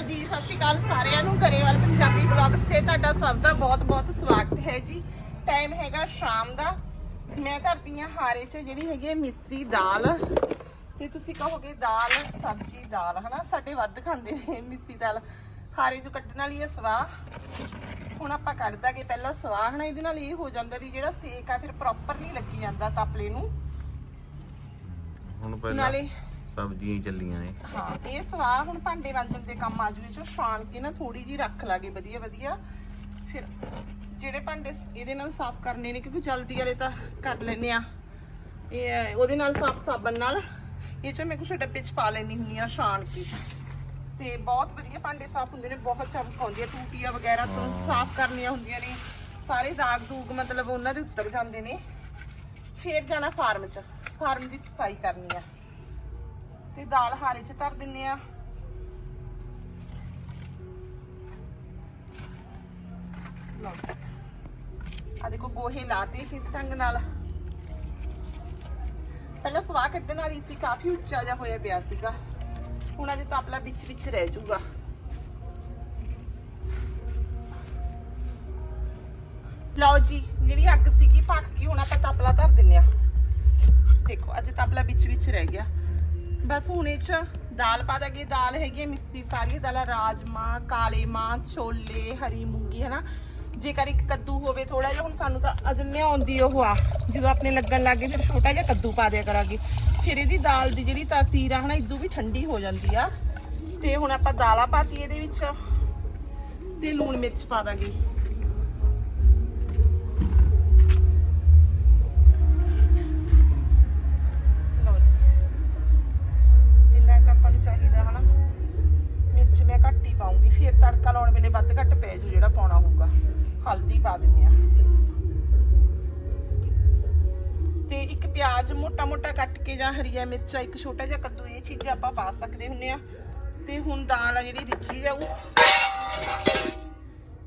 ਅਕਾਲ ਜੀ ਸਤਿ ਸ਼੍ਰੀ ਅਕਾਲ ਸਾਰਿਆਂ ਨੂੰ। ਘਰੇਵਾਲ ਪੰਜਾਬੀ ਵਲੌਗਸ ਤੇ ਤੁਹਾਡਾ ਸਭ ਦਾ ਬਹੁਤ-ਬਹੁਤ ਸਵਾਗਤ ਹੈ ਜੀ। ਟਾਈਮ ਹੈਗਾ ਸ਼ਾਮ ਦਾ। ਮੈਂ ਧਰਤੀ ਹਾਂ ਹਾਰੇ 'ਚ ਜਿਹੜੀ ਹੈਗੀ ਹੈ ਮਿੱਸੀ ਦਾਲ। ਤੇ ਤੁਸੀਂ ਕਹੋਗੇ ਦਾਲ ਸਬਜ਼ੀ ਦਾਲ ਹਨਾ? ਸਾਡੇ ਵੱਧ ਖਾਂਦੇ ਨੇ ਮਿੱਸੀ ਦਾਲ। ਹਾਰੇ 'ਚੋਂ ਕੱਢਣ ਵਾਲੀ ਹੈ ਸਵਾਹ। ਹੁਣ ਆਪਾਂ ਕੱਢ ਦਾਂਗੇ ਪਹਿਲਾਂ ਸਵਾਹ ਹਨਾ? ਇਹਦੇ ਨਾਲ ਇਹ ਹੋ ਜਾਂਦਾ ਵੀ ਜਿਹੜਾ ਸੇਕ ਆ ਫਿਰ ਪ੍ਰੋਪਰ ਨਹੀਂ ਲੱਗੀ ਜਾਂਦਾ ਤਾਪਲੇ ਨੂੰ। ਹੁਣ ਪਹਿਲਾਂ ਨਾਲੇ ਸਬਜ਼ੀਆਂ ਹੀ ਚੱਲੀਆਂ ਨੇ। ਹਾਂ ਇਹ ਸਵਾਹ ਹੁਣ ਭਾਂਡੇ ਵਾਂਜਣ ਦੇ ਕੰਮ ਆਜੂ ਵਿੱਚੋਂ ਛਾਣ ਕੇ ਨਾ ਥੋੜੀ ਜੀ ਰੱਖ ਲਾਗੇ ਵਧੀਆ ਵਧੀਆ। ਫਿਰ ਜਿਹੜੇ ਭਾਂਡੇ ਇਹਦੇ ਨਾਲ ਸਾਫ਼ ਕਰਨੇ ਨੇ ਕਿਉਂਕਿ ਜਲਦੀ ਵਾਲੇ ਤਾਂ ਕਰ ਲੈਨੇ ਆ। ਇਹ ਉਹਦੇ ਨਾਲ ਸਾਫ਼ ਸਾਬਣ ਨਾਲ ਇਹ ਚ ਮੈਂ ਕੁਛ ਡੱਬੇ ਚ ਪਾ ਲੈਣੀ ਹੁੰਦੀ ਆ ਛਾਣ ਕੇ। ਤੇ ਬਹੁਤ ਵਧੀਆ ਭਾਂਡੇ ਸਾਫ਼ ਹੁੰਦੇ ਨੇ ਬਹੁਤ ਚਮਕ ਆਉਂਦੀ ਹੈ ਟੂਟੀਆਂ ਵਗੈਰਾ ਤੋਂ ਸਾਫ਼ ਕਰਨੀਆਂ ਹੁੰਦੀਆਂ ਨੇ। ਸਾਰੇ ਦਾਗ ਦੂਗ ਮਤਲਬ ਉਹਨਾਂ ਦੇ ਉੱਤਰ ਜਾਂਦੇ ਨੇ। ਫਿਰ ਜਾਣਾ ਫਾਰਮ ਚ ਫਾਰਮ ਦੀ ਸਫ਼ਾਈ ਕਰਨੀ ਆ। ਤੇ ਦਾਲ ਹਾਰੇ ਚ ਧਰ ਦਿੰਨੇ ਆ। ਲਓ। ਆ ਦੇਖੋ, ਗੋਹੇ ਲਾਤੇ ਇਸ ਢੰਗ ਨਾਲ। ਪਹਿਲਾਂ ਸਵਾਹ ਕੱਢਣ ਵਾਲੀ ਸੀ, ਕਾਫੀ ਉੱਚਾ ਜਿਹਾ ਹੋਇਆ ਪਿਆ ਸੀਗਾ। ਹੁਣ ਅਜੇ ਤਾਪਲਾ ਵਿੱਚ ਵਿੱਚ ਰਹਿ ਜਾਊਗਾ। ਲਓ ਜੀ, ਜਿਹੜੀ ਅੱਗ ਸੀਗੀ ਪੱਕ ਗਈ, ਹੁਣ ਆਪਾਂ ਤਾਪਲਾ ਧਰ ਦਿੰਨੇ ਆ। ਦੇਖੋ, ਅੱਜ ਤਾਪਲਾ ਵਿੱਚ ਵਿੱਚ ਰਹਿ ਗਿਆ। ਬਸ ਹੁਣ ਇਹ ਚ ਦਾਲ ਪਾ ਦਾਂਗੇ। ਦਾਲ ਹੈਗੀ ਹੈ ਮਿੱਸੀ ਸਾਰੀ ਦਾਲਾਂ ਰਾਜਮਾ, ਕਾਲੇ ਮਾਂ, ਛੋਲੇ, ਹਰੀ ਮੂੰਗੀ, ਹਨਾ। ਜੇਕਰ ਇੱਕ ਕੱਦੂ ਹੋਵੇ ਥੋੜਾ ਜਿਹਾ, ਹੁਣ ਸਾਨੂੰ ਤਾਂ ਅਜੇ ਆਉਂਦੀ ਉਹ ਆ। ਜਦੋਂ ਆਪਣੇ ਲੱਗਣ ਲੱਗੇ ਫਿਰ ਛੋਟਾ ਜਿਹਾ ਕੱਦੂ ਪਾ ਦਿਆ ਕਰਾਂਗੇ। ਫਿਰ ਇਹਦੀ ਦਾਲ ਦੀ ਜਿਹੜੀ ਤਾਸੀਰ ਆ, ਹਨਾ, ਇਦੋਂ ਵੀ ਠੰਡੀ ਹੋ ਜਾਂਦੀ ਆ। ਤੇ ਹੁਣ ਆਪਾਂ ਦਾਲਾਂ ਪਾਤੀ ਇਹਦੇ ਵਿੱਚ ਤੇ ਲੂਣ ਮਿਰਚ ਪਾ ਦਾਂਗੇ। ਮੈਂ ਘੱਟ ਹੀ ਪਾਉਂਗੀ। ਫਿਰ ਤੜਕਾ ਲਾਉਣ ਵੇਲੇ ਵੱਧ ਘੱਟ ਪੈ ਜੂ ਜਿਹੜਾ ਪਾਉਣਾ ਹੋਊਗਾ। ਹਲਦੀ ਪਾ ਦਿੰਨੇ ਆ। ਤੇ ਇੱਕ ਪਿਆਜ਼ ਮੋਟਾ ਮੋਟਾ ਕੱਟ ਕੇ ਜਾਂ ਹਰੀਆ ਮਿਰਚਾਂ, ਇੱਕ ਛੋਟਾ ਜਿਹਾ ਕੱਦੂ, ਇਹ ਚੀਜ਼ਾਂ ਆਪਾਂ ਪਾ ਸਕਦੇ ਹੁੰਨੇ ਆ। ਤੇ ਹੁਣ ਦਾਲ ਆ ਜਿਹੜੀ ਰਿੱਝੀ ਜਾਊ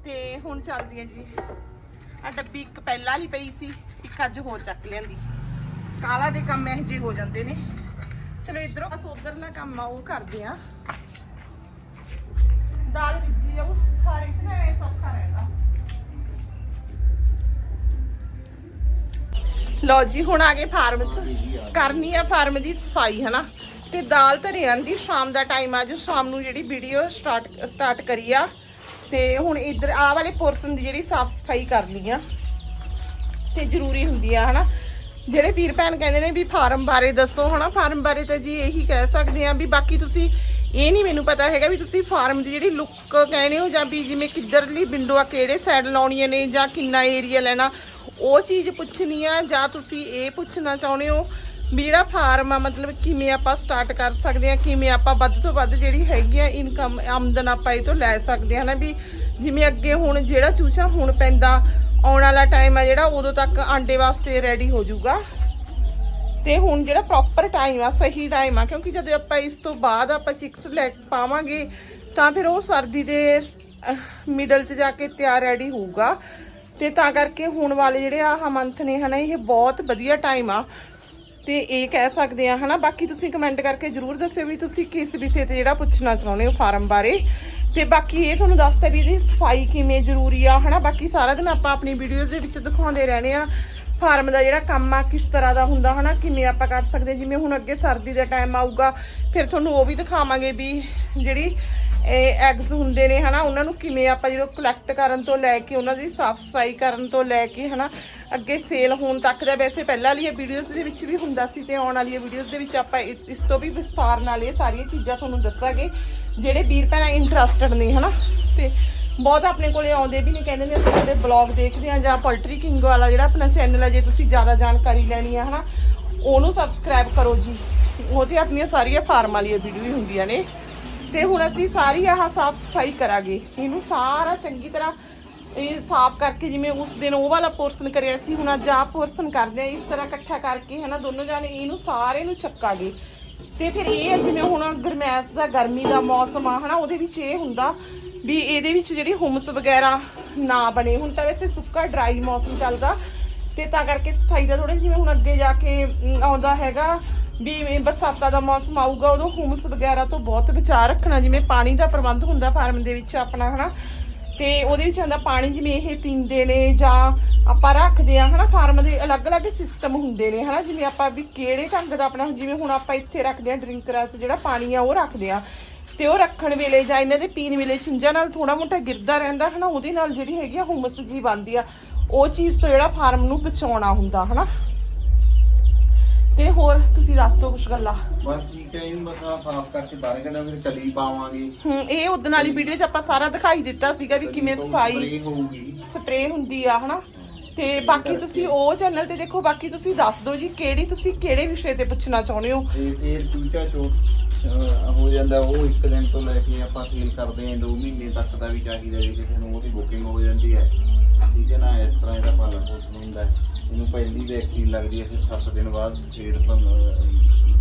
ਤੇ ਹੁਣ ਚੱਲਦੀ ਹੈ ਜੀ। ਆ ਡੱਬੀ ਇੱਕ ਪਹਿਲਾਂ ਹੀ ਪਈ ਸੀ, ਇੱਕ ਅੱਜ ਹੋਰ ਚੱਕ ਲਿਆਂਦੀ। ਕਾਲਾ ਦੇ ਕੰਮ ਇਹ ਜਿਹੇ ਹੋ ਜਾਂਦੇ ਨੇ। ਚਲੋ ਇਧਰੋਂ ਬਸ ਉਧਰਲਾ ਕੰਮ ਆ, ਉਹ ਕਰਦੇ ਆ। ਦਾਲ ਰਿੱਝੀ ਜਾਊ ਖਾਰੇ ਚ ਨਾ ਸੌਖਾ ਰਹਿੰਦਾ। ਲਓ ਜੀ, ਹੁਣ ਆ ਗਏ ਫਾਰਮ ਚ। ਕਰਨੀ ਆ ਫਾਰਮ ਦੀ ਸਫ਼ਾਈ, ਹਨਾ? ਤੇ ਦਾਲ ਧਰੇ ਆਂਦੀ, ਸ਼ਾਮ ਦਾ ਟਾਈਮ ਆ ਜੋ ਸ਼ਾਮ ਨੂੰ ਜਿਹੜੀ ਵੀਡੀਓ ਸਟਾਰਟ ਸਟਾਰਟ ਕਰੀ ਆ। ਤੇ ਹੁਣ ਇਧਰ ਆ ਵਾਲੇ ਪੋਰਸ਼ਨ ਦੀ ਜਿਹੜੀ ਸਾਫ਼ ਸਫ਼ਾਈ ਕਰਨੀ ਆ, ਤੇ ਜ਼ਰੂਰੀ ਹੁੰਦੀ ਆ, ਹਨਾ? ਜਿਹੜੇ ਵੀਰ ਭੈਣ ਕਹਿੰਦੇ ਨੇ ਵੀ ਫਾਰਮ ਬਾਰੇ ਦੱਸੋ, ਹਨਾ? ਫਾਰਮ ਬਾਰੇ ਤਾਂ ਜੀ ਇਹੀ ਕਹਿ ਸਕਦੇ ਆ ਵੀ ਬਾਕੀ ਤੁਸੀਂ ਇਹ ਨਹੀਂ ਮੈਨੂੰ ਪਤਾ ਹੈਗਾ ਵੀ ਤੁਸੀਂ ਫਾਰਮ ਦੀ ਜਿਹੜੀ ਲੁੱਕ ਕਹਿੰਦੇ ਹੋ ਜਾਂ ਵੀ ਜਿਵੇਂ ਕਿੱਧਰਲੀ ਵਿੰਡੋ ਆ, ਕਿਹੜੇ ਸਾਈਡ ਲਾਉਣੀਆਂ ਨੇ ਜਾਂ ਕਿੰਨਾ ਏਰੀਆ ਲੈਣਾ, ਉਹ ਚੀਜ਼ ਪੁੱਛਣੀ ਆ ਜਾਂ ਤੁਸੀਂ ਇਹ ਪੁੱਛਣਾ ਚਾਹੁੰਦੇ ਹੋ ਵੀ ਜਿਹੜਾ ਫਾਰਮ ਆ, ਮਤਲਬ ਕਿਵੇਂ ਆਪਾਂ ਸਟਾਰਟ ਕਰ ਸਕਦੇ ਆ ਕਿਵੇਂ ਆਪਾਂ ਵੱਧ ਤੋਂ ਵੱਧ ਜਿਹੜੀ ਹੈਗੀ ਆ ਇਨਕਮ ਆਮਦਨ ਆਪਾਂ ਇਹ ਤੋਂ ਲੈ ਸਕਦੇ ਹਾਂ ਨਾ ਵੀ ਜਿਵੇਂ ਅੱਗੇ ਹੁਣ ਜਿਹੜਾ ਚੂਚਾ ਹੁਣ ਪੈਂਦਾ, ਆਉਣ ਵਾਲਾ ਟਾਈਮ ਆ ਜਿਹੜਾ ਉਦੋਂ ਤੱਕ ਆਂਡੇ ਵਾਸਤੇ ਰੈਡੀ ਹੋ ਜਾਊਗਾ। ਤੇ ਹੁਣ ਜਿਹੜਾ ਪ੍ਰੋਪਰ ਟਾਈਮ ਆ, ਸਹੀ ਟਾਈਮ ਆ, ਕਿਉਂਕਿ ਜਦੋਂ ਆਪਾਂ ਇਸ ਤੋਂ ਬਾਅਦ ਆਪਾਂ ਚਿਕਸ ਲੈ ਪਾਵਾਂਗੇ, ਤਾਂ ਫਿਰ ਉਹ ਸਰਦੀ ਦੇ ਮਿਡਲ 'ਚ ਜਾ ਕੇ ਤਿਆਰ ਰੈਡੀ ਹੋਊਗਾ। ਤੇ ਤਾਂ ਕਰਕੇ ਹੁਣ ਵਾਲੇ ਜਿਹੜੇ ਆਹ ਮੰਥ ਨੇ, ਹਨਾ, ਇਹ ਬਹੁਤ ਵਧੀਆ ਟਾਈਮ ਆ। ਤੇ ਇਹ ਕਹਿ ਸਕਦੇ ਆ, ਹਨਾ, ਬਾਕੀ ਤੁਸੀਂ ਕਮੈਂਟ ਕਰਕੇ ਜਰੂਰ ਦੱਸਿਓ ਵੀ ਤੁਸੀਂ ਕਿਸ ਵਿਸ਼ੇ ਤੇ ਜਿਹੜਾ ਪੁੱਛਣਾ ਚਾਹੁੰਦੇ ਹੋ ਫਾਰਮ ਬਾਰੇ। ਤੇ ਬਾਕੀ ਇਹ ਤੁਹਾਨੂੰ ਦੱਸਤਾ ਵੀ ਇਹਦੀ ਸਫ਼ਾਈ ਕਿਵੇਂ ਜ਼ਰੂਰੀ ਆ, ਹਨਾ, ਬਾਕੀ ਸਾਰਾ ਦਿਨ ਆਪਾਂ ਆਪਣੀ ਵੀਡੀਓਜ਼ ਦੇ ਵਿੱਚ ਦਿਖਾਉਂਦੇ ਰਹਿੰਦੇ ਆ। ਫਾਰਮ ਦਾ ਜਿਹੜਾ ਕੰਮ ਆ, ਕਿਸ ਤਰ੍ਹਾਂ ਦਾ ਹੁੰਦਾ ਹਨਾ, ਕਿਵੇਂ ਆਪਾਂ ਕਰ ਸਕਦੇ ਜਿਵੇਂ ਹੁਣ ਅੱਗੇ ਸਰਦੀ ਦਾ ਟਾਈਮ ਆਊਗਾ, ਫਿਰ ਤੁਹਾਨੂੰ ਉਹ ਵੀ ਦਿਖਾਵਾਂਗੇ ਵੀ ਜਿਹੜੀ ਇਹ ਐਗਸ ਹੁੰਦੇ ਨੇ ਹਨਾ, ਉਹਨਾਂ ਨੂੰ ਕਿਵੇਂ ਆਪਾਂ ਜਦੋਂ ਕਲੈਕਟ ਕਰਨ ਤੋਂ ਲੈ ਕੇ, ਉਹਨਾਂ ਦੀ ਸਾਫ਼ ਸਫ਼ਾਈ ਕਰਨ ਤੋਂ ਲੈ ਕੇ ਹਨਾ, ਅੱਗੇ ਸੇਲ ਹੋਣ ਤੱਕ ਦਾ ਵੈਸੇ ਪਹਿਲਾਂ ਵਾਲੀਆਂ ਵੀਡੀਓਜ਼ ਦੇ ਵਿੱਚ ਵੀ ਹੁੰਦਾ ਸੀ ਤੇ ਆਉਣ ਵਾਲੀਆਂ ਵੀਡੀਓਜ਼ ਦੇ ਵਿੱਚ ਆਪਾਂ ਇਸ ਇਸ ਤੋਂ ਵੀ ਵਿਸਥਾਰ ਨਾਲ ਇਹ ਸਾਰੀਆਂ ਚੀਜ਼ਾਂ ਤੁਹਾਨੂੰ ਦੱਸਾਂਗੇ, ਜਿਹੜੇ ਵੀਰ ਭੈਣਾਂ ਇੰਟਰਸਟਡ ਨੇ ਹਨਾ, ਤੇ ਬਹੁਤ ਆਪਣੇ ਕੋਲੇ ਆਉਂਦੇ ਵੀ ਨੇ ਕਹਿੰਦੇ ਨੇ ਅਸੀਂ ਤੁਹਾਡੇ ਬਲੌਗ ਦੇਖਦੇ ਆ ਜਾਂ ਪੋਲਟਰੀ ਕਿੰਗ ਵਾਲਾ ਜਿਹੜਾ ਆਪਣਾ ਚੈਨਲ ਹੈ, ਜੇ ਤੁਸੀਂ ਜ਼ਿਆਦਾ ਜਾਣਕਾਰੀ ਲੈਣੀ ਆ, ਹਨਾ, ਉਹਨੂੰ ਸਬਸਕ੍ਰਾਈਬ ਕਰੋ ਜੀ। ਉਹ ਤੇ ਆਪਣੀਆਂ ਸਾਰੀਆਂ ਫਾਰਮ ਵਾਲੀਆਂ ਵੀਡੀਓ ਹੁੰਦੀਆਂ ਨੇ। ਤੇ ਹੁਣ ਅਸੀਂ ਸਾਰੀ ਆਹ ਸਾਫ਼ ਸਫ਼ਾਈ ਕਰਾਂਗੇ। ਇਹਨੂੰ ਸਾਰਾ ਚੰਗੀ ਤਰ੍ਹਾਂ ਇਹ ਸਾਫ਼ ਕਰਕੇ ਜਿਵੇਂ ਉਸ ਦਿਨ ਉਹ ਵਾਲਾ ਪੋਰਸ਼ਨ ਕਰਿਆ ਸੀ, ਹੁਣ ਅੱਜ ਆਹ ਪੋਰਸ਼ਨ ਕਰਦੇ ਆ ਇਸ ਤਰ੍ਹਾਂ ਇਕੱਠਾ ਕਰਕੇ, ਹਨਾ, ਦੋਨੋਂ ਜਾਣੇ ਇਹਨੂੰ ਸਾਰੇ ਨੂੰ ਚੱਕਾਂਗੇ। ਤੇ ਫਿਰ ਇਹ ਹੈ ਜਿਵੇਂ ਹੁਣ ਗਰਮੈਸ਼ ਦਾ, ਗਰਮੀ ਦਾ ਮੌਸਮ ਆ, ਹਨਾ, ਉਹਦੇ ਵਿੱਚ ਇਹ ਹੁੰਦਾ ਵੀ ਇਹਦੇ ਵਿੱਚ ਜਿਹੜੀ ਹੁਮਸ ਵਗੈਰਾ ਨਾ ਬਣੇ। ਹੁਣ ਤਾਂ ਵੈਸੇ ਸੁੱਕਾ ਡਰਾਈ ਮੌਸਮ ਚੱਲਦਾ ਤੇ ਤਾਂ ਕਰਕੇ ਸਫ਼ਾਈ ਦਾ ਥੋੜਾ ਜਿਵੇਂ ਹੁਣ ਅੱਗੇ ਜਾ ਕੇ ਆਉਂਦਾ ਹੈਗਾ ਵੀ ਬਰਸਾਤਾਂ ਦਾ ਮੌਸਮ ਆਊਗਾ, ਉਦੋਂ ਹੁਮਸ ਵਗੈਰਾ ਤੋਂ ਬਹੁਤ ਬਚਾਅ ਰੱਖਣਾ, ਜਿਵੇਂ ਪਾਣੀ ਦਾ ਪ੍ਰਬੰਧ ਹੁੰਦਾ ਫਾਰਮ ਦੇ ਵਿੱਚ ਆਪਣਾ, ਹਨਾ? ਤੇ ਉਹਦੇ ਵਿੱਚ ਆਂਦਾ ਪਾਣੀ ਜਿਵੇਂ ਇਹ ਪੀਂਦੇ ਨੇ ਜਾਂ ਆਪਾਂ ਰੱਖਦੇ ਆ ਹਨਾ? ਫਾਰਮ ਦੇ ਅਲੱਗ-ਅਲੱਗ ਸਿਸਟਮ ਹੁੰਦੇ ਨੇ, ਹਨਾ? ਜਿਵੇਂ ਆਪਾਂ ਵੀ ਕਿਹੜੇ ਢੰਗ ਦਾ ਆਪਣਾ, ਜਿਵੇਂ ਹੁਣ ਆਪਾਂ ਇੱਥੇ ਰੱਖਦੇ ਆ ਡਰਿੰਕਰਾਂ 'ਚ ਜਿਹੜਾ ਪਾਣੀ ਆ ਉਹ ਰੱਖਦੇ ਆ ਤੇ ਉਹ ਰੱਖਣ ਵੇਲੇ ਜਾਂ ਇਹਨਾਂ ਦੇ ਪੀਣ ਵੇਲੇ ਚੁੰਝਾਂ ਨਾਲ ਥੋੜਾ ਮੋਟਾ ਗਿਰਦਾ ਰਹਿੰਦਾ ਹਨਾ ਉਹਦੇ ਨਾਲ ਜਿਹੜੀ ਹੈਗੀ ਆ ਹੁਮਸ ਜੀ ਬਣਦੀ ਆ ਉਹ ਚੀਜ਼ ਤੋਂ ਜਿਹੜਾ ਫਾਰਮ ਨੂੰ ਬਚਾਉਣਾ ਹੁੰਦਾ ਹਨਾ। ਤੇ ਹੋਰ ਤੁਸੀਂ ਦੱਸ ਦਿਓ ਕੁਝ ਗੱਲਾਂ। ਬਸ ਠੀਕ ਹੈ ਇਹਨੂੰ ਬਸ ਆਹ ਸਾਫ਼ ਕਰਕੇ ਬਾਹਰ ਕੱਢਾਂ ਫਿਰ ਕਲੀ ਪਾਵਾਂਗੇ। ਹੂੰ ਇਹ ਉਦੋਂ ਵਾਲੀ ਵੀਡੀਓ 'ਚ ਆਪਾਂ ਸਾਰਾ ਦਿਖਾਈ ਦਿੱਤਾ ਸੀਗਾ ਵੀ ਕਿਵੇਂ ਸਫ਼ਾਈ ਸਪਰੇਅ ਹੁੰਦੀ ਆ ਹਨਾ। ਤੇ ਬਾਕੀ ਤੁਸੀਂ ਉਹ ਚੈਨਲ ਤੇ ਦੇਖੋ, ਬਾਕੀ ਤੁਸੀਂ ਦੱਸ ਦਿਓ ਜੀ ਕਿਹੜੀ ਤੁਸੀਂ ਕਿਹੜੇ ਵਿਸ਼ੇ ਤੇ ਪੁੱਛਣਾ ਚਾਹੁੰਦੇ ਹੋ ਤੇ ਫਿਰ ਚੂਚਾ ਚੋ ਹੋ ਜਾਂਦਾ, ਉਹ ਇੱਕ ਦਿਨ ਤੋਂ ਲੈ ਕੇ ਆਪਾਂ ਸੇਲ ਕਰਦੇ ਆਂ 2 ਮਹੀਨੇ ਤੱਕ ਦਾ ਵੀ ਚਾਹੀਦਾ ਜੇ ਕਿਸੇ ਨੂੰ ਉਹਦੀ ਬੁਕਿੰਗ ਹੋ ਜਾਂਦੀ ਹੈ ਠੀਕ ਹੈ ਨਾ, ਇਸ ਤਰ੍ਹਾਂ ਇਹਦਾ ਪਾਲਣ ਪੋਸ਼ਣ ਹੁੰਦਾ ਹੈ। ਇਹਨੂੰ ਪਹਿਲੀ ਵੈਕਸੀਨ ਲੱਗਦੀ ਹੈ, ਫਿਰ 7 ਦਿਨ ਬਾਅਦ, ਫਿਰ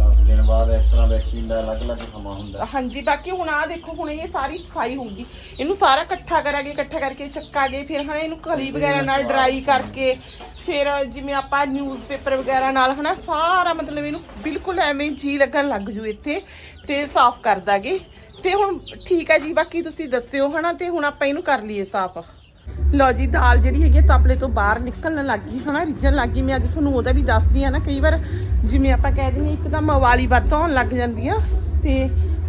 10 ਦਿਨ ਬਾਅਦ ਇਸ ਤਰ੍ਹਾਂ ਵੈਕਸੀਨ ਦਾ ਅਲੱਗ-ਅਲੱਗ ਸਮਾਂ ਹੁੰਦਾ ਹੈ। ਹਾਂਜੀ ਬਾਕੀ ਹੁਣ ਆ ਦੇਖੋ ਹੁਣ ਇਹ ਸਾਰੀ ਸਫ਼ਾਈ ਹੋਊਗੀ। ਇਹਨੂੰ ਸਾਰਾ ਇਕੱਠਾ ਕਰਾਂਗੇ ਇਕੱਠਾ ਕਰਕੇ ਚੱਕਾਂਗੇ ਫਿਰ ਹਨਾ ਇਹਨੂੰ ਕਲੀ ਵਗੈਰਾ ਨਾਲ ਡਰਾਈ ਕਰਕੇ ਫਿਰ ਜਿਵੇਂ ਆਪਾਂ ਨਿਊਜ਼ਪੇਪਰ ਵਗੈਰਾ ਨਾਲ ਹਨਾ ਸਾਰਾ ਮਤਲਬ ਇਹਨੂੰ ਬਿਲਕੁਲ ਐਵੇਂ ਜੀ ਲੱਗਣ ਲੱਗ ਜੂ ਇੱਥੇ ਤੇ ਸਾਫ਼ ਕਰ ਦਾਂਗੇ। ਤੇ ਹੁਣ ਠੀਕ ਹੈ ਜੀ ਬਾਕੀ ਤੁਸੀਂ ਦੱਸਿਓ ਹਨਾ ਤੇ ਹੁਣ ਆਪਾਂ ਇਹਨੂੰ ਕਰ ਲਈਏ ਸਾਫ਼। ਲਓ ਜੀ, ਦਾਲ ਜਿਹੜੀ ਹੈਗੀ ਆ, ਤਪਲੇ ਤੋਂ ਬਾਹਰ ਨਿਕਲਣ ਲੱਗ ਗਈ, ਹਨਾ, ਰਿੱਝਣ ਲੱਗ ਗਈ। ਮੈਂ ਅੱਜ ਤੁਹਾਨੂੰ ਉਹਦਾ ਵੀ ਦੱਸਦੀ ਆ ਨਾ, ਕਈ ਵਾਰ ਜਿਵੇਂ ਆਪਾਂ ਕਹਿ ਦਿੰਦੇ ਇੱਕ ਤਾਂ ਮਵਾਲੀ ਵੱਧ ਹੋਣ ਲੱਗ ਜਾਂਦੀ ਆ, ਤੇ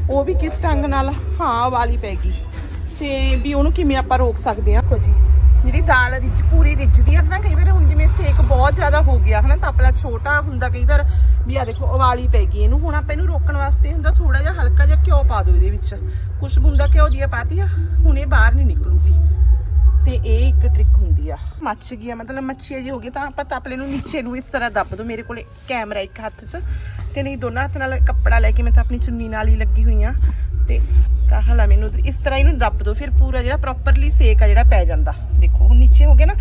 ਉਹ ਵੀ ਕਿਸ ਢੰਗ ਨਾਲ, ਹਾਂ, ਵਾਲੀ ਪੈ ਗਈ। ਤੇ ਵੀ ਉਹਨੂੰ ਕਿਵੇਂ ਆਪਾਂ ਰੋਕ ਸਕਦੇ ਆ? ਕੋ ਜੀ, ਜਿਹੜੀ ਦਾਲ ਰਿੱਝ, ਪੂਰੀ ਰਿੱਝਦੀ ਆ ਨਾ ਕਈ ਵਾਰ ਹੁਣ ਜਿਵੇਂ ਸੇਕ ਬਹੁਤ ਜ਼ਿਆਦਾ ਹੋ ਗਿਆ, ਹਨਾ, ਤਪਲਾ ਛੋਟਾ ਹੁੰਦਾ, ਕਈ ਵਾਰ ਵੀ ਆ ਦੇਖੋ ਉਵਾਲੀ ਪੈ ਗਈ ਇਹਨੂੰ। ਹੁਣ ਆਪਾਂ ਇਹਨੂੰ ਰੋਕਣ ਵਾਸਤੇ ਹੁੰਦਾ ਥੋੜਾ ਜਿਹਾ ਹਲਕਾ ਜਿਹਾ ਘਿਓ ਪਾ ਦਿਓ ਇਹਦੇ ਵਿੱਚ। ਕੁਛ ਬੂੰਦਾ ਘਿਓ ਦੀਆਂ ਪਾਤੀ ਆ, ਹੁਣ ਇਹ ਬਾਹਰ ਨਹੀਂ ਨਿਕਲੂਗੀ। ਤੇ ਇਹ ਇੱਕ ਟ੍ਰਿਕ ਹੁੰਦੀ ਆ। ਮੱਚ ਗਿਆ ਮਤਲਬ ਮੱਛੀ ਜੀ ਹੋ ਗਈ ਤਾਂ ਆਪਾਂ ਤਪਲੇ ਨੂੰ ਨੀਚੇ ਨੂੰ ਇਸ ਤਰ੍ਹਾਂ ਦੱਬ ਦੋ, ਮੇਰੇ ਕੋਲੇ ਕੈਮਰਾ ਇੱਕ ਹੱਥ 'ਚ। ਤੇ ਨਹੀਂ, ਦੋਨਾਂ ਹੱਥ ਨਾਲ ਕੱਪੜਾ ਲੈ ਕੇ ਮੈਂ ਤਾਂ ਆਪਣੀ ਚੁੰਨੀ ਨਾਲ ਹੀ ਲੱਗੀ ਹੋਈ ਆ। ਤੇ ਕਾਹ ਲਾ ਮੈਨੂੰ ਇਸ ਤਰ੍ਹਾਂ ਇਹਨੂੰ ਦੱਬ ਦੋ, ਫਿਰ ਪੂਰਾ ਜਿਹੜਾ ਪ੍ਰੋਪਰਲੀ ਸੇਕ ਆ ਜਿਹੜਾ ਪੈ ਜਾਂਦਾ। ਦੇਖੋ, ਹੁਣ ਨੀਚੇ ਹੋ ਗਿਆ ਨਾ,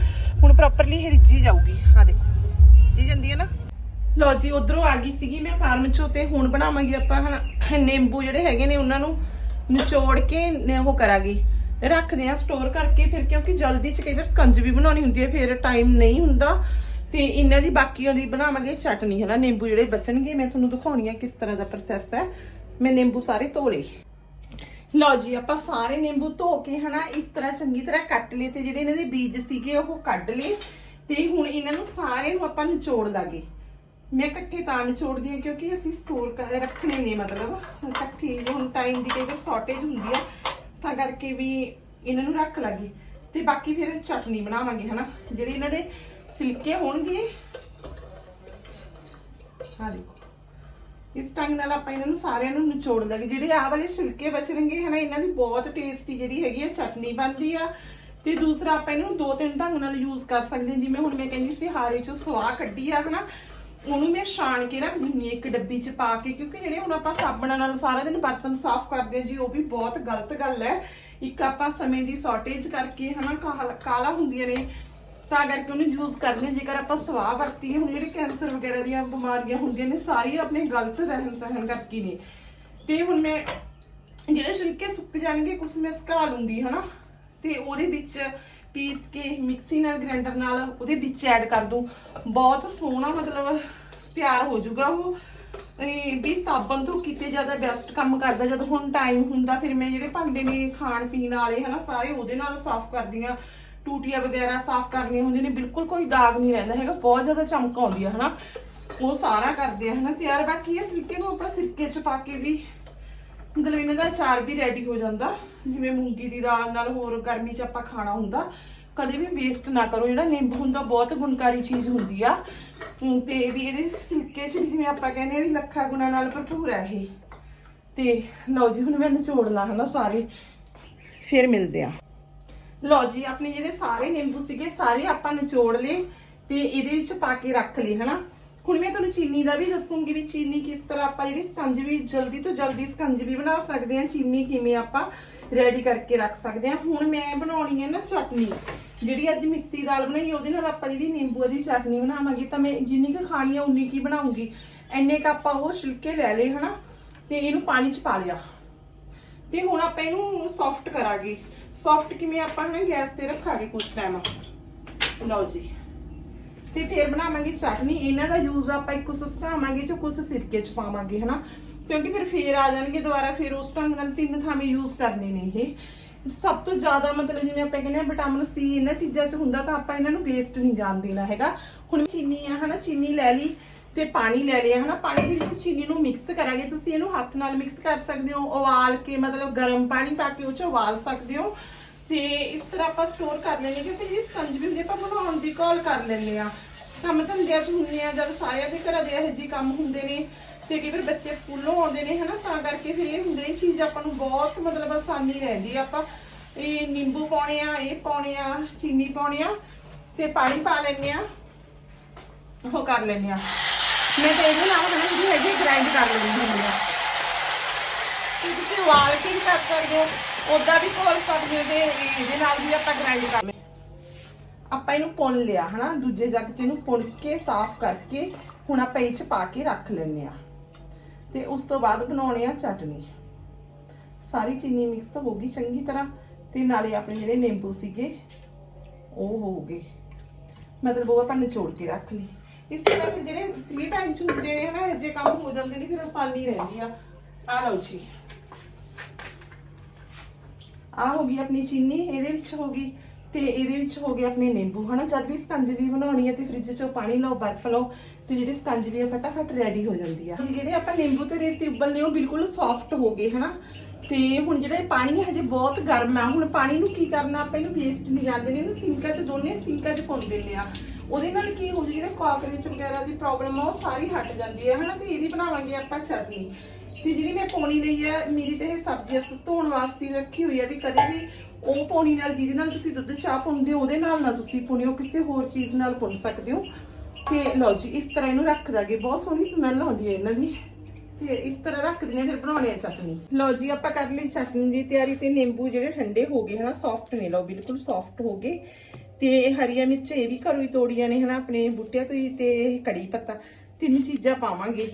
ਹੁਣ ਪ੍ਰੋਪਰਲੀ ਇਹ ਰਿੱਝੀ ਜਾਊਗੀ। ਆ ਦੇਖੋ ਜੀ ਜਾਂਦੀ ਹੈ ਨਾ। ਲੋ ਜੀ, ਉਧਰੋਂ ਆ ਗਈ ਸੀਗੀ ਮੈਂ ਫਾਰਮ ਚੋਂ ਤੇ ਹੁਣ ਬਣਾਵਾਂਗੇ ਆਪਾਂ ਹਨਾ, ਨਿੰਬੂ ਜਿਹੜੇ ਹੈਗੇ ਨੇ ਉਹਨਾਂ ਨੂੰ ਨਿਚੋੜ ਕੇ ਉਹ ਕਰਾਂਗੇ। ਰੱਖਦੇ ਆ ਸਟੋਰ ਕਰਕੇ ਫਿਰ ਕਿਉਂਕਿ ਜਲਦੀ ਚ ਕਈ ਵਾਰ ਸਕੰਜ ਵੀ ਬਣਾਉਣੀ ਹੁੰਦੀ ਹੈ, ਫਿਰ ਟਾਈਮ ਨਹੀਂ ਹੁੰਦਾ। ਤੇ ਇਹਨਾਂ ਦੀ ਬਾਕੀਆਂ ਦੀ ਬਣਾਵਾਂਗੇ ਚਟਨੀ ਹੈ ਨਾ ਨਿੰਬੂ ਜਿਹੜੇ ਬਚਣਗੇ, ਮੈਂ ਤੁਹਾਨੂੰ ਦਿਖਾਉਣੀ ਆ ਕਿਸ ਤਰ੍ਹਾਂ ਦਾ ਪ੍ਰੋਸੈਸ ਹੈ। ਮੈਂ ਨਿੰਬੂ ਸਾਰੇ ਧੋ ਲਏ। ਲਓ ਜੀ, ਆਪਾਂ ਸਾਰੇ ਨਿੰਬੂ ਧੋ ਕੇ, ਹਨਾ, ਇਸ ਤਰ੍ਹਾਂ ਚੰਗੀ ਤਰ੍ਹਾਂ ਕੱਟ ਲਏ ਤੇ ਜਿਹੜੇ ਇਹਨਾਂ ਦੇ ਬੀਜ ਸੀਗੇ, ਉਹ ਕੱਢ ਲਏ। ਤੇ ਹੁਣ ਇਹਨਾਂ ਨੂੰ ਸਾਰੇ ਨੂੰ ਆਪਾਂ ਨਿਚੋੜ ਲਾਂਗੇ। ਮੈਂ ਇਕੱਠੇ ਤਾਂ ਨਿਚੋੜਦੀ ਹਾਂ ਕਿਉਂਕਿ ਅਸੀਂ ਸਟੋਰ ਰੱਖਣੇ ਨੇ, ਮਤਲਬ। ਇਕੱਠੇ ਹੁਣ ਟਾਈਮ ਦੀ ਕਈ ਵਾਰ ਸ਼ਾਰਟੇਜ ਹੁੰਦੀ ਆ। ਤਾਂ ਕਰਕੇ ਵੀ ਇਹਨਾਂ ਨੂੰ ਰੱਖ ਲਾਂਗੇ। ਤੇ ਬਾਕੀ ਫਿਰ ਚਟਨੀ ਬਣਾਵਾਂਗੇ, ਹਨਾ? ਜਿਹੜੇ ਇਹਨਾਂ ਦੇ ਸਿਲਕੇ ਹੋਣਗੇ। ਆ ਦੇਖੋ। ਇਸ ਟੰਗ ਨਾਲ ਆਪਾਂ ਇਹਨਾਂ ਨੂੰ ਸਾਰਿਆਂ ਨੂੰ ਨਿਚੋੜ ਦਾਂਗੇ ਜਿਹੜੇ ਆਹ ਵਾਲੇ ਸਿਲਕੇ ਬਚਣਗੇ ਹਨਾ? ਇਹਨਾਂ ਦੀ ਬਹੁਤ ਟੇਸਟੀ ਜਿਹੜੀ ਹੈਗੀ ਆ, ਚਟਨੀ ਬਣਦੀ ਆ। ਤੇ ਦੂਸਰਾ ਆਪਾਂ ਇਹਨੂੰ ਦੋ ਤਿੰਨ ਢੰਗ ਨਾਲ ਯੂਜ਼ ਕਰ ਸਕਦੇ ਹਾਂ। ਜਿਵੇਂ ਹੁਣ ਮੈਂ ਕਹਿੰਦੀ ਸੀ, ਹਾਰੇ ਚੋਂ ਸਵਾਹ ਕੱਢੀ ਆ, ਹਨਾ? ਉਹਨੂੰ ਮੈਂ ਛਾਣ ਕੇ ਰੱਖ ਦਿੰਦੀ ਹਾਂ ਇੱਕ ਡੱਬੀ 'ਚ ਪਾ ਕੇ, ਕਿਉਂਕਿ ਜਿਹੜੇ ਹੁਣ ਆਪਾਂ ਸਾਬਣਾਂ ਨਾਲ ਸਾਰਾ ਦਿਨ ਬਰਤਨ ਸਾਫ਼ ਕਰਦੇ ਹਾਂ ਜੀ, ਉਹ ਵੀ ਬਹੁਤ ਗਲਤ ਗੱਲ ਹੈ। ਇੱਕ ਆਪਾਂ ਸਮੇਂ ਦੀ ਸ਼ਾਰਟੇਜ ਕਰਕੇ ਹਨਾ ਕਾਲਾ ਕਾਲਾ ਹੁੰਦੀਆਂ ਨੇ, ਤਾਂ ਕਰਕੇ ਉਹਨੂੰ ਯੂਜ਼ ਕਰਦੇ ਹਾਂ। ਜੇਕਰ ਆਪਾਂ ਸਵਾਹ ਵਰਤੀਏ ਹੁਣ ਜਿਹੜੇ ਕੈਂਸਰ ਵਗੈਰਾ ਦੀਆਂ ਬਿਮਾਰੀਆਂ ਹੁੰਦੀਆਂ ਨੇ, ਸਾਰੀਆਂ ਆਪਣੇ ਗਲਤ ਰਹਿਣ ਸਹਿਣ ਕਰਕੇ ਨੇ। ਤੇ ਹੁਣ ਮੈਂ ਜਿਹੜੇ ਛਿਲਕੇ ਸੁੱਕ ਜਾਣਗੇ ਕੁਝ ਮੈਂ ਸੁਕਾ ਲੂੰਗੀ, ਹਨਾ। ਤੇ ਉਹਦੇ ਵਿੱਚ ਪੀਸ ਕੇ ਮਿਕਸੀ ਨਾਲ ਗ੍ਰਾਈਂਡਰ ਨਾਲ ਉਹਦੇ ਵਿੱਚ ਐਡ ਕਰ ਦੂੰ। ਬਹੁਤ ਸੋਹਣਾ ਮਤਲਬ ਤਿਆਰ ਹੋ ਜਾਊਗਾ ਉਹ। ਵੀ ਸਾਬਣ ਤੋਂ ਕਿਤੇ ਜ਼ਿਆਦਾ ਬੈਸਟ ਕੰਮ ਕਰਦਾ, ਜਦ ਹੁਣ ਟਾਈਮ ਹੁੰਦਾ, ਫਿਰ ਮੈਂ ਜਿਹੜੇ ਭਾਂਡੇ ਨੇ ਖਾਣ ਪੀਣ ਵਾਲੇ, ਹਨਾ, ਸਾਰੇ ਉਹਦੇ ਨਾਲ ਸਾਫ਼ ਕਰਦੀ ਆ ਟੂਟੀਆਂ ਵਗੈਰਾ ਸਾਫ਼ ਕਰਨੀਆਂ ਹੁੰਦੀਆਂ ਨੇ, ਬਿਲਕੁਲ ਕੋਈ ਦਾਗ ਨਹੀਂ ਰਹਿੰਦਾ ਹੈਗਾ, ਬਹੁਤ ਜ਼ਿਆਦਾ ਚਮਕ ਆਉਂਦੀ ਆ, ਹਨਾ। ਉਹ ਸਾਰਾ ਕਰਦੇ ਆ, ਹਨਾ, ਤਿਆਰ। ਬਾਕੀ ਇਹ ਸਿਰਕੇ ਨੂੰ ਆਪਾਂ ਸਿਰਕੇ ਚ ਪਾ ਕੇ ਵੀ ਮਤਲਬ ਇਹਨਾਂ ਦਾ ਅਚਾਰ ਵੀ ਰੈਡੀ ਹੋ ਜਾਂਦਾ ਜਿਵੇਂ ਮੂੰਗੀ ਦੀ ਦਾਲ ਨਾਲ ਹੋਰ ਗਰਮੀ 'ਚ ਆਪਾਂ ਖਾਣਾ ਹੁੰਦਾ ਕਦੇ ਵੀ ਵੇਸਟ ਨਾ ਕਰੋ ਜਿਹੜਾ ਨਿੰਬੂ ਹੁੰਦਾ ਬਹੁਤ ਗੁਣਕਾਰੀ ਚੀਜ਼ ਹੁੰਦੀ ਆ। ਹਮ, ਤੇ ਵੀ ਇਹਦੇ ਸਿਲਕੇ 'ਚ ਜਿਵੇਂ ਆਪਾਂ ਕਹਿੰਦੇ ਆ ਵੀ ਲੱਖਾਂ ਗੁਣਾ ਨਾਲ ਭਰਪੂਰ ਹੈ ਇਹ। ਤੇ ਲਓ ਜੀ ਹੁਣ ਮੈਂ ਨਿਚੋੜਨਾ ਹਨਾ ਸਾਰੇ। ਫਿਰ ਮਿਲਦੇ ਆ। ਲਓ ਜੀ ਆਪਣੇ ਜਿਹੜੇ ਸਾਰੇ ਨਿੰਬੂ ਸੀਗੇ ਸਾਰੇ ਆਪਾਂ ਨਿਚੋੜ ਲਏ ਤੇ ਇਹਦੇ ਵਿੱਚ ਪਾ ਕੇ ਰੱਖ ਲਏ ਹਨਾ। ਹੁਣ ਮੈਂ ਤੁਹਾਨੂੰ ਚੀਨੀ ਦਾ ਵੀ ਦੱਸੂਗੀ ਵੀ ਚੀਨੀ ਕਿਸ ਤਰ੍ਹਾਂ ਆਪਾਂ ਜਿਹੜੀ ਸਕੰਜਵੀ ਜਲਦੀ ਤੋਂ ਜਲਦੀ ਸਕੰਜਵੀ ਬਣਾ ਸਕਦੇ ਹਾਂ, ਚੀਨੀ ਕਿਵੇਂ ਆਪਾਂ ਰੈਡੀ ਕਰਕੇ ਰੱਖ ਸਕਦੇ ਹਾਂ। ਹੁਣ ਮੈਂ ਬਣਾਉਣੀ ਹੈ ਨਾ ਚਟਨੀ, ਜਿਹੜੀ ਅੱਜ ਮਿੱਸੀ ਦਾਲ ਬਣਾਈ, ਉਹਦੇ ਨਾਲ ਆਪਾਂ ਜਿਹੜੀ ਨਿੰਬੂ ਦੀ ਚਟਨੀ ਬਣਾਵਾਂਗੇ, ਤਾਂ ਮੈਂ ਜਿੰਨੀ ਕੁ ਖਾਣੀ ਆ, ਉਨੀ ਕੀ ਬਣਾਉਂਗੀ। ਐਨੇ ਕ ਆਪਾਂ ਉਹ ਛਿਲਕੇ ਲੈ ਲਏ, ਹਨਾ? ਤੇ ਇਹਨੂੰ ਪਾਣੀ 'ਚ ਪਾ ਲਿਆ। ਤੇ ਹੁਣ ਆਪਾਂ ਇਹਨੂੰ ਸੌਫਟ ਕਰਾਂਗੇ। ਸੌਫਟ ਕਿਵੇਂ ਆਪਾਂ, ਹਨਾ, ਗੈਸ ਤੇ ਰੱਖਾਂਗੇ ਕੁਝ ਟਾਈਮ ਲਓ ਜੀ। ਤੇ ਫਿਰ ਬਣਾਵਾਂਗੇ ਚਟਨੀ। ਇਹਨਾਂ ਦਾ ਯੂਜ਼ ਆਪਾਂ ਇੱਕ ਕੁਸ ਸੁਕਾਵਾਂਗੇ ਜੋ ਕੁਸ ਸਿਰਕੇ ਚ ਪਾਵਾਂਗੇ, ਹਨਾ? ਕਿਉਂਕਿ ਫਿਰ ਫੇਰ ਆ ਜਾਣਗੇ ਦੁਬਾਰਾ, ਫਿਰ ਉਸ ਢੰਗ ਨਾਲ ਤਿੰਨ ਥਾਵੇਂ ਯੂਜ਼ ਕਰਨੇ ਨੇ ਇਹ। ਸਭ ਤੋਂ ਜ਼ਿਆਦਾ ਮਤਲਬ ਜਿਵੇਂ ਆਪਾਂ ਕਹਿੰਦੇ ਆ ਵਿਟਾਮਿਨ ਸੀ ਇਹਨਾਂ ਚੀਜ਼ਾਂ 'ਚ ਹੁੰਦਾ ਤਾਂ ਆਪਾਂ ਇਹਨਾਂ ਨੂੰ ਵੇਸਟ ਨਹੀਂ ਜਾਣ ਦੇਣਾ ਹੈਗਾ। ਹੁਣ ਚੀਨੀ ਆ, ਹਨਾ? ਚੀਨੀ ਲੈ ਲਈ ਤੇ ਪਾਣੀ ਲੈ ਲਿਆ, ਹਨਾ? ਪਾਣੀ ਦੇ ਵਿੱਚ ਚੀਨੀ ਨੂੰ ਮਿਕਸ ਕਰਾਂਗੇ। ਤੁਸੀਂ ਇਹਨੂੰ ਹੱਥ ਨਾਲ ਮਿਕਸ ਕਰ ਸਕਦੇ ਹੋ, ਉਬਾਲ ਕੇ ਮਤਲਬ ਗਰਮ ਪਾਣੀ ਪਾ ਕੇ ਉਹ 'ਚ ਉਬਾਲ ਸਕਦੇ ਹੋ। ਤੇ ਇਸ ਤਰ੍ਹਾਂ ਆਪਾਂ ਸਟੋਰ ਕਰ ਲੈਂਦੇ ਕਿਉਂਕਿ ਜਿਹੜੀ ਸਕੰਜ ਵੀ ਹੁੰਦੀ ਆਪਾਂ ਬਣਾਉਣ ਦੀ ਕਾਲ ਕਰ ਲੈਂਦੇ ਆ ਕੰਮ ਧੰਦਿਆਂ 'ਚ ਹੁੰਦੇ ਆ ਜਦ ਸਾਰਿਆਂ ਦੇ ਘਰਾਂ ਦੇ ਇਹੋ ਜਿਹੇ ਕੰਮ ਹੁੰਦੇ ਨੇ, ਤੇ ਕਿ ਫਿਰ ਬੱਚੇ ਸਕੂਲੋਂ ਆਉਂਦੇ ਨੇ, ਹਨਾ, ਤਾਂ ਕਰਕੇ ਫਿਰ ਇਹ ਹੁੰਦੇ, ਇਹ ਚੀਜ਼ ਆਪਾਂ ਨੂੰ ਬਹੁਤ ਮਤਲਬ ਆਸਾਨੀ ਰਹਿੰਦੀ ਆ। ਆਪਾਂ ਇਹ ਨਿੰਬੂ ਪਾਉਣੇ ਆ, ਇਹ ਪਾਉਣੇ ਆ, ਚੀਨੀ ਪਾਉਣੇ ਆ, ਤੇ ਪਾਣੀ ਪਾ ਲੈਂਦੇ ਆ ਉਹ ਕਰ ਲੈਂਦੇ ਆ ਮੈਂ ਤਾਂ ਇਹਦੇ ਨਾਲ ਹਨਾ, ਜਿਹੜੀ ਹੈਗੀ ਗ੍ਰਾਈਂਡ ਕਰ ਲੈਂਦੀ ਹੁੰਦੀ ਆ ਤੁਸੀਂ ਉਬਾਲ ਕੇ ਵੀ ਕਰ ਸਕਦੇ ਹੋ? ਉਦਾਂ ਵੀ ਘੋਲ ਸਕਦੇ ਹੋ ਤੇ ਇਹਦੇ ਨਾਲ ਵੀ ਆਪਾਂ ਗ੍ਰਾਈਂਡ ਕਰ ਆਪਾਂ ਇਹਨੂੰ ਪੁੰਨ ਲਿਆ, ਹਨਾ? ਦੂਜੇ ਜੱਗ 'ਚ ਇਹਨੂੰ ਪੁੰਨ ਕੇ, ਸਾਫ਼ ਕਰਕੇ ਹੁਣ ਆਪਾਂ ਇਹ 'ਚ ਪਾ ਕੇ ਰੱਖ ਲੈਂਦੇ ਆ ਤੇ ਉਸ ਤੋਂ ਬਾਅਦ ਬਣਾਉਣੇ ਆ ਚਟਨੀ। ਸਾਰੀ ਚੀਨੀ ਮਿਕਸ ਹੋ ਗਈ ਚੰਗੀ ਤਰ੍ਹਾਂ ਤੇ ਨਾਲੇ ਆਪਣੇ ਜਿਹੜੇ ਨਿੰਬੂ ਸੀਗੇ, ਉਹ ਹੋ ਗਏ। ਮਤਲਬ ਉਹ ਆਪਾਂ ਨਿਚੋੜ ਕੇ ਰੱਖ ਲਈ ਇਸ ਤਰ੍ਹਾਂ ਫਿਰ ਜਿਹੜੇ ਫ੍ਰੀ ਟਾਈਮ ਚ ਹੁੰਦੇ ਨੇ, ਹਨਾ ਜੇ ਕੰਮ ਹੋ ਜਾਂਦੇ ਨੇ, ਫਿਰ ਆਸਾਨੀ ਰਹਿੰਦੀ ਆ। ਆ ਲਓ ਜੀ। ਆ ਹੋ ਗਈ ਆਪਣੀ ਚੀਨੀ, ਇਹਦੇ ਵਿੱਚ ਹੋ ਗਈ, ਤੇ ਇਹਦੇ ਵਿੱਚ ਹੋ ਗਏ ਆਪਣੇ ਨਿੰਬੂ। ਹਨਾ, ਜਦ ਵੀ ਸਕੰਜਵੀ ਬਣਾਉਣੀ ਹੈ ਤੇ ਫ੍ਰਿਜ ਚੋਂ ਪਾਣੀ ਲਓ, ਬਰਫ਼ ਲਓ, ਤੇ ਜਿਹੜੀ ਸਕੰਜਵੀ ਹੈ ਫਟਾਫਟ ਰੈਡੀ ਹੋ ਜਾਂਦੀ ਆ। ਜਿਹੜੇ ਆਪਾਂ ਨਿੰਬੂ ਤੇ ਰੇਤੀ ਉਬਲਨੇ ਉਹ ਬਿਲਕੁਲ ਸੌਫਟ ਹੋ ਗਏ, ਹਨਾ। ਤੇ ਹੁਣ ਜਿਹੜਾ ਇਹ ਪਾਣੀ ਹੈ, ਹਜੇ ਬਹੁਤ ਗਰਮ ਆ। ਹੁਣ ਪਾਣੀ ਨੂੰ ਕੀ ਕਰਨਾ, ਆਪਾਂ ਇਹਨੂੰ ਵੇਸਟ ਨਹੀਂ ਜਾਂਦੇ ਨੇ, ਇਹਨੂੰ ਸਿੰਕਾਂ 'ਚ, ਦੋਨੇ ਸਿੰਕਾਂ 'ਚ ਪਾਉਣ ਦਿੰਦੇ ਆ। ਉਹਦੇ ਨਾਲ ਕੀ ਹੋ, ਜਿਹੜੇ ਕਾਕਰੇਚ ਵਗੈਰਾ ਦੀ ਪ੍ਰੋਬਲਮ ਆ, ਉਹ ਸਾਰੀ ਹਟ ਜਾਂਦੀ ਹੈ ਹਨਾ। ਤੇ ਇਹਦੀ ਬਣਾਵਾਂਗੇ ਆਪਾਂ ਚਟਨੀ। ਤੇ ਜਿਹੜੀ ਮੈਂ ਪੌਣੀ ਲਈ ਹੈ ਮੇਰੀ ਤੇ ਇਹ ਸਬਜ਼ੀ ਸੁ- ਧੋਣ ਵਾਸਤੇ ਰੱਖੀ ਹੋਈ ਹੈ ਵੀ ਕਦੇ ਵੀ ਉਹ ਪੌਣੀ ਨਾਲ ਜਿਹਦੇ ਨਾਲ ਤੁਸੀਂ ਦੁੱਧ ਚਾਹ ਪਾਉਂਦੇ ਹੋ ਉਹਦੇ ਨਾਲ ਨਾ ਤੁਸੀਂ ਪੁਣਿਓ ਕਿਸੇ ਹੋਰ ਚੀਜ਼ ਨਾਲ ਪੁਣ ਸਕਦੇ ਹੋ। ਤੇ ਲਓ ਜੀ ਇਸ ਤਰ੍ਹਾਂ ਇਹਨੂੰ ਰੱਖ ਦਾਂਗੇ। ਬਹੁਤ ਸੋਹਣੀ ਸਮੈਲ ਆਉਂਦੀ ਹੈ ਇਹਨਾਂ ਦੀ। ਤੇ ਇਸ ਤਰ੍ਹਾਂ ਰੱਖ ਦਿੰਦੇ ਹਾਂ, ਫਿਰ ਬਣਾਉਣੇ ਆ ਚਟਨੀ। ਲਓ ਜੀ ਆਪਾਂ ਕਰ ਲਈ ਚਟਨੀ ਦੀ ਤਿਆਰੀ ਤੇ ਨਿੰਬੂ ਜਿਹੜੇ ਠੰਡੇ ਹੋ ਗਏ ਹਨਾ ਸੌਫਟ ਨੇ ਲਓ ਬਿਲਕੁਲ ਸੌਫਟ ਹੋ ਗਏ। ਤੇ ਹਰੀਆਂ ਮਿਰਚ ਇਹ ਵੀ ਘਰੋਂ ਹੀ ਤੋੜੀਆਂ ਨੇ ਹਨਾ ਆਪਣੇ ਬੂਟਿਆਂ ਤੋਂ ਹੀ ਤੇ ਕੜੀ ਪੱਤਾ। ਤਿੰਨ ਚੀਜ਼ਾਂ ਪਾਵਾਂਗੇ।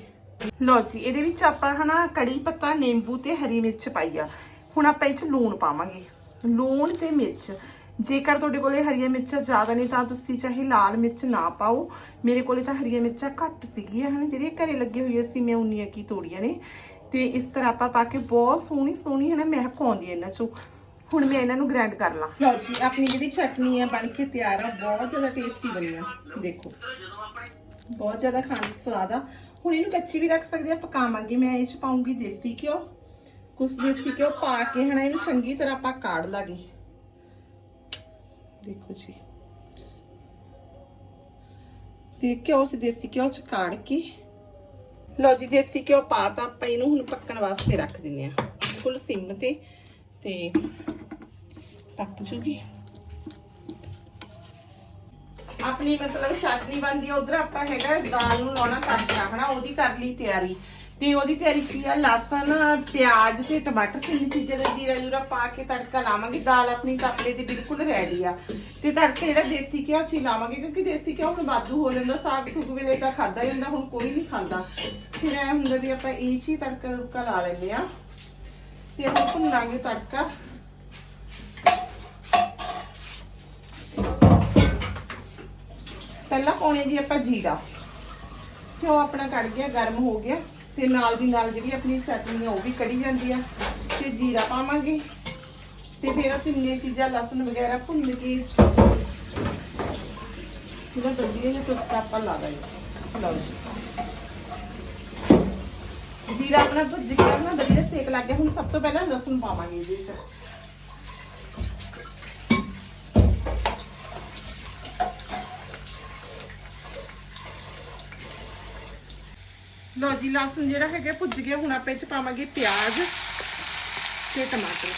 ਲੋ ਜੀ, ਇਹਦੇ ਵਿੱਚ ਆਪਾਂ ਹਨਾ ਕੜੀ ਪੱਤਾ, ਨਿੰਬੂ ਤੇ ਹਰੀ ਮਿਰਚ ਪਾਈ ਆ। ਹੁਣ ਆਪਾਂ ਇਹ ਚ ਲੂਣ ਪਾਵਾਂਗੇ। ਲੂਣ ਤੇ ਮਿਰਚ। ਜੇਕਰ ਤੁਹਾਡੇ ਕੋਲੇ ਹਰੀਆਂ ਮਿਰਚਾਂ ਜ਼ਿਆਦਾ ਨੇ ਤਾਂ ਤੁਸੀਂ ਚਾਹੇ ਲਾਲ ਮਿਰਚ ਨਾ ਪਾਓ। ਮੇਰੇ ਕੋਲੇ ਤਾਂ ਹਰੀਆਂ ਮਿਰਚਾਂ ਘੱਟ ਸੀਗੀਆਂ, ਹਨ, ਜਿਹੜੀਆਂ ਘਰੇ ਲੱਗੇ ਹੋਈਆਂ ਸੀ, ਮੈਂ ਉਨੀਆਂ ਕੀ ਤੋੜੀਆਂ ਨੇ। ਤੇ ਇਸ ਤਰ੍ਹਾਂ ਆਪਾਂ ਪਾ ਕੇ ਬਹੁਤ ਸੋਹਣੀ ਸੋਹਣੀ ਹੈ ਨਾ ਮਹਿਕ ਆਉਂਦੀ ਹੈ ਇਹਨਾਂ ਚੋਂ। ਹੁਣ ਮੈਂ ਇਹਨਾਂ ਨੂੰ ਗ੍ਰਾਈਂਡ ਕਰ ਲਾਂ। ਲਓ ਜੀ, ਆਪਣੀ ਜਿਹੜੀ ਚਟਨੀ ਹੈ ਬਣ ਕੇ ਤਿਆਰ ਆ, ਬਹੁਤ ਜ਼ਿਆਦਾ ਟੇਸਟੀ ਬਣੀ ਆ। ਦੇਖੋ, ਬਹੁਤ ਜ਼ਿਆਦਾ ਖਾਣ ਨੂੰ ਸਵਾਦ ਆ। ਹੁਣ ਇਹਨੂੰ ਕੱਚੀ ਵੀ ਰੱਖ ਸਕਦੇ ਆ, ਪਕਾਵਾਂਗੇ ਮੈਂ, ਇਹ ਚ ਪਾਉਂਗੀ ਦੇਸੀ ਘਿਓ। ਕੁਛ ਦੇਸੀ ਘਿਓ ਪਾ ਕੇ ਹਨਾ, ਇਹਨੂੰ ਚੰਗੀ ਤਰ੍ਹਾਂ ਆਪਾਂ ਕਾੜ ਲਾਂਗੇ। ਦੇਖੋ ਜੀ। ਤੇ ਘਿਓ ਚ, ਦੇਸੀ ਘਿਓ ਚ ਕਾੜ ਕੇ। ਲਓ ਜੀ, ਦੇਸੀ ਘਿਓ ਪਾਤਾ ਆਪਾਂ ਇਹਨੂੰ ਹੁਣ ਪੱਕਣ ਵਾਸਤੇ ਰੱਖ ਦਿੰਨੇ ਆ। ਬਿਲਕੁਲ ਸਿਮ ਤੇ ਤੇ ਪੱਕ ਜੂਗੀ। ਆਪਣੀ ਮਤਲਬ ਚਟਨੀ ਬਣਦੀ, ਉਧਰ ਆਪਾਂ ਹੈਗਾ ਦਾਲ ਨੂੰ ਲਾਉਣਾ ਤੜਕਾ ਹਨਾ, ਉਹਦੀ ਕਰ ਲਈ ਤਿਆਰੀ। ਤੇ ਉਹਦੀ ਤਿਆਰੀ ਕੀ ਆ, ਲਸਣ, ਪਿਆਜ਼ ਤੇ ਟਮਾਟਰ, ਤਿੰਨ ਚੀਜ਼ਾਂ ਦਾ ਜੀਰਾ ਜੂਰਾ ਪਾ ਕੇ ਤੜਕਾ ਲਾਵਾਂਗੇ। ਦਾਲ ਆਪਣੀ ਤਪਲੇ ਦੀ ਬਿਲਕੁਲ ਰੈਡੀ ਆ। ਤੇ ਤੜਕੇ ਜਿਹੜਾ ਦੇਸੀ ਘਿਓ ਚ ਹੀ ਲਾਵਾਂਗੇ, ਕਿਉਂਕਿ ਦੇਸੀ ਘਿਓ ਹੁਣ ਵਾਧੂ ਹੋ ਜਾਂਦਾ, ਸਾਗ ਸੁਗ ਵੇਲੇ ਤਾਂ ਖਾਦਾ ਜਾਂਦਾ, ਹੁਣ ਕੋਈ ਨਹੀਂ ਖਾਂਦਾ। ਫਿਰ ਐ ਹੁੰਦਾ ਵੀ ਆਪਾਂ ਇਹ 'ਚ ਹੀ ਤੜਕਾ ਰੁਕਾ ਲਾ ਲੈਂਦੇ ਆ। ਤੇ ਹੁਣ ਭੁੰਨਾਂਗੇ ਤੜਕਾ। ਪਹਿਲਾਂ ਪਾਉਣੇ ਜੀ ਆਪਾਂ ਜੀਰਾ। ਘਿਓ ਆਪਣਾ ਕੱਢ ਗਿਆ, ਗਰਮ ਹੋ ਗਿਆ, ਤੇ ਨਾਲ ਦੀ ਨਾਲ ਜਿਹੜੀ ਆਪਣੀ ਚਟਨੀ ਆ ਉਹ ਵੀ ਕੜੀ ਜਾਂਦੀ ਆ, ਤੇ ਜੀਰਾ ਪਾਵਾਂਗੇ। ਤੇ ਫਿਰ ਉਹ ਤਿੰਨੇ ਚੀਜ਼ਾਂ ਲਸਣ ਵਗੈਰਾ ਭੁੰਨ ਕੇ ਜਿਹੜਾ ਵਧੀਆ ਜਿਹਾ ਤੁਰਕਾ ਆਪਾਂ ਲਾ ਦਾਂਗੇ। ਲਓ ਜੀ। ਜੀਰਾ ਆਪਣਾ ਭੁੱਜ ਗਿਆ ਨਾ ਵਧੀਆ ਸੇਕ ਲੱਗ ਗਿਆ। ਹੁਣ ਸਭ ਤੋਂ ਪਹਿਲਾਂ ਲਸਣ ਪਾਵਾਂਗੇ ਇਹਦੇ ਵਿੱਚ। ਲਓ ਜੀ, ਲਸਣ ਜਿਹੜਾ ਹੈਗਾ, ਭੁੱਜ ਗਿਆ, ਹੁਣ ਆਪਾਂ ਇਹ ਚ ਪਾਵਾਂਗੇ ਪਿਆਜ਼ ਤੇ ਟਮਾਟਰ।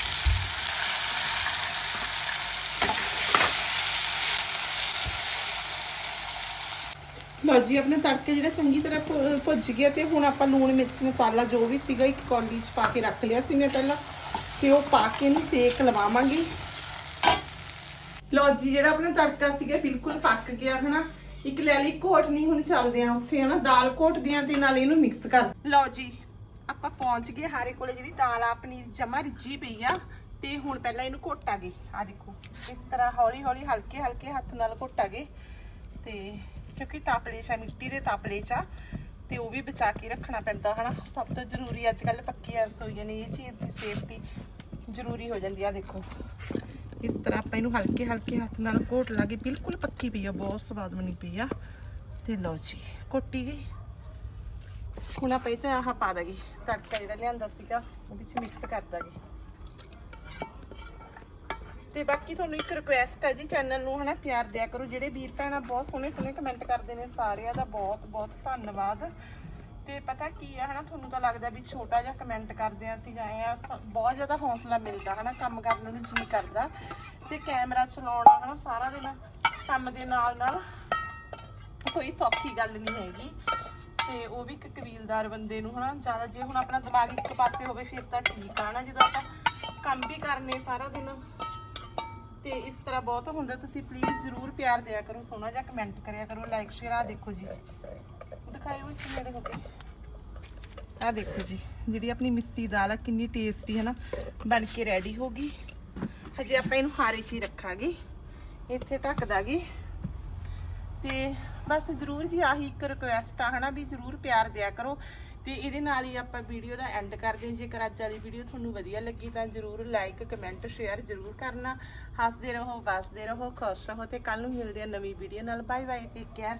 ਲਓ ਜੀ, ਆਪਣੇ ਤੜਕੇ ਜਿਹੜਾ ਚੰਗੀ ਤਰ੍ਹਾਂ ਭੁ- ਭੁੱਜ ਗਿਆ ਤੇ ਹੁਣ ਆਪਾਂ ਲੂਣ, ਮਿਰਚ, ਮਸਾਲਾ ਜੋ ਵੀ ਸੀਗਾ, ਇੱਕ ਕੌਲੀ ਚ ਪਾ ਕੇ ਰੱਖ ਲਿਆ ਸੀ ਮੈਂ ਪਹਿਲਾਂ, ਤੇ ਉਹ ਪਾ ਕੇ ਇਹਨੂੰ ਸੇਕ ਲਵਾਵਾਂਗੇ। ਲਓ ਜੀ, ਜਿਹੜਾ ਆਪਣਾ ਤੜਕਾ ਸੀਗਾ, ਬਿਲਕੁਲ ਪੱਕ ਗਿਆ, ਹਨਾ? ਇੱਕ ਲੈ ਲਈ, ਘੋਟ ਨਹੀਂ, ਹੁਣ ਚੱਲਦੇ ਆ ਉੱਥੇ, ਹਨਾ? ਦਾਲ ਘੋਟਦੀਆਂ ਤੇ ਨਾਲ ਇਹਨੂੰ ਮਿਕਸ ਕਰ। ਲਓ ਜੀ, ਆਪਾਂ ਪਹੁੰਚ ਗਏ ਹਾਰੇ ਕੋਲੇ ਜਿਹੜੀ ਦਾਲ ਆ ਆਪਣੀ ਜਮਾ ਰਿੱਝੀ ਪਈ ਆ, ਤੇ ਹੁਣ ਪਹਿਲਾਂ ਇਹਨੂੰ ਘੋਟਾਂਗੇ ਆ ਦੇਖੋ, ਇਸ ਤਰ੍ਹਾਂ ਹੌਲੀ ਹੌਲੀ, ਹਲਕੇ ਹਲਕੇ ਹੱਥ ਨਾਲ ਘੋਟਾਂਗੇ ਤੇ ਕਿਉਂਕਿ ਤਾਪਲੇ 'ਚ ਆ, ਮਿੱਟੀ ਦੇ ਤਾਪਲੇ 'ਚ ਆ, ਤੇ ਉਹ ਵੀ ਬਚਾ ਕੇ ਰੱਖਣਾ ਪੈਂਦਾ, ਹਨਾ? ਸਭ ਤੋਂ ਜ਼ਰੂਰੀ ਅੱਜ ਕੱਲ ਪੱਕੀਆਂ ਰਸੋਈਆਂ ਨੇ, ਇਹ ਚੀਜ਼ ਦੀ ਸੇਫਟੀ ਜ਼ਰੂਰੀ ਹੋ ਜਾਂਦੀ ਆ ਦੇਖੋ। ਇਸ ਤਰ੍ਹਾਂ ਆਪਾਂ ਇਹਨੂੰ ਹਲਕੇ ਹਲਕੇ ਹੱਥ ਨਾਲ ਘੋਟ ਲਾਗੇ। ਬਿਲਕੁਲ ਪੱਕੀ ਪਈ ਆ, ਬਹੁਤ ਸਵਾਦ ਬਣੀ ਪਈ ਆ। ਤੇ ਲਓ ਜੀ ਕੋਟੀ ਗਈ। ਹੁਣ ਆਪਾਂ ਇਹ ਚ ਆਹ ਪਾ ਦਾਂਗੇ, ਤੜਕਾ ਜਿਹੜਾ ਲਿਆਂਦਾ ਸੀਗਾ, ਉਹ ਵਿੱਚ ਮਿਕਸ ਕਰ ਦਾਂਗੇ। ਤੇ ਬਾਕੀ ਤੁਹਾਨੂੰ ਇੱਕ ਰਿਕੁਐਸਟ ਹੈ ਜੀ ਚੈਨਲ ਨੂੰ ਹਨਾ, ਪਿਆਰ ਦਿਆ ਕਰੋ। ਜਿਹੜੇ ਵੀਰ ਭੈਣਾਂ ਬਹੁਤ ਸੋਹਣੇ ਸੋਹਣੇ ਕਮੈਂਟ ਕਰਦੇ ਨੇ, ਸਾਰਿਆਂ ਦਾ ਬਹੁਤ ਬਹੁਤ ਧੰਨਵਾਦ। ਤੇ ਪਤਾ ਕੀ ਆ, ਹਨਾ, ਤੁਹਾਨੂੰ ਤਾਂ ਲੱਗਦਾ ਵੀ ਛੋਟਾ ਜਿਹਾ ਕਮੈਂਟ ਕਰਦੇ ਆ ਅਸੀਂ ਗਏ ਆ ਬਹੁਤ ਜ਼ਿਆਦਾ ਹੌਸਲਾ ਮਿਲਦਾ, ਹਨਾ, ਕੰਮ ਕਰਨ ਨੂੰ ਜੀ ਕਰਦਾ। ਤੇ ਕੈਮਰਾ ਚਲਾਉਣਾ ਹਨਾ, ਸਾਰਾ ਦਿਨ ਕੰਮ ਦੇ ਨਾਲ ਨਾਲ ਕੋਈ ਸੌਖੀ ਗੱਲ ਨਹੀਂ ਹੈਗੀ। ਤੇ ਉਹ ਵੀ ਇੱਕ ਕਬੀਲਦਾਰ ਬੰਦੇ ਨੂੰ, ਹਨਾ, ਜ਼ਿਆਦਾ ਜੇ ਹੁਣ ਆਪਣਾ ਦਿਮਾਗ ਇੱਕ ਪਾਸੇ ਹੋਵੇ, ਫਿਰ ਤਾਂ ਠੀਕ ਆ ਨਾ ਜਦੋਂ ਆਪਾਂ ਕੰਮ ਵੀ ਕਰਨੇ ਸਾਰਾ ਦਿਨ। ਤੇ ਇਸ ਤਰ੍ਹਾਂ ਬਹੁਤ ਹੁੰਦਾ, ਤੁਸੀਂ ਪਲੀਜ਼ ਜਰੂਰ ਪਿਆਰ ਦਿਆ ਕਰੋ, ਸੋਹਣਾ ਜਿਹਾ ਕਮੈਂਟ ਕਰਿਆ ਕਰੋ ਲਾਈਕ ਸ਼ੇਅਰ ਆ ਦੇਖੋ ਜੀ। ਦਿਖਾਇਓ ਵਿੱਚ ਨੇੜੇ ਹੋ ਕੇ ਆ ਦੇਖੋ ਜੀ, ਜਿਹੜੀ ਆਪਣੀ ਮਿੱਸੀ ਦਾਲ ਆ, ਕਿੰਨੀ ਟੇਸਟੀ ਹੈ ਨਾ, ਬਣ ਕੇ ਰੈਡੀ ਹੋ ਗਈ। ਹਜੇ ਆਪਾਂ ਇਹਨੂੰ ਹਾਰੇ 'ਚ ਹੀ ਰੱਖਾਂਗੇ, ਇੱਥੇ ਢੱਕ ਦਾਂਗੇ। ਤੇ ਬਸ ਜਰੂਰ ਜੀ ਆਹੀ ਇੱਕ ਰਿਕੁਐਸਟ ਆ, ਹਨਾ, ਵੀ ਜਰੂਰ ਪਿਆਰ ਦਿਆ ਕਰੋ। ਤੇ ਇਹਦੇ ਨਾਲ ਹੀ ਆਪਾਂ ਵੀਡੀਓ ਦਾ ਐਂਡ ਕਰਦੇ ਹਾਂ ਜੇਕਰ ਅੱਜ ਵਾਲੀ ਵੀਡੀਓ ਤੁਹਾਨੂੰ ਵਧੀਆ ਲੱਗੀ, ਤਾਂ ਜਰੂਰ ਲਾਈਕ ਕਮੈਂਟ ਸ਼ੇਅਰ ਜਰੂਰ ਕਰਨਾ। ਹੱਸਦੇ ਰਹੋ, ਵਸਦੇ ਰਹੋ, ਖੁਸ਼ ਰਹੋ ਤੇ ਕੱਲ ਨੂੰ ਮਿਲਦੇ ਆ ਨਵੀਂ ਵੀਡੀਓ ਨਾਲ। Bye bye take care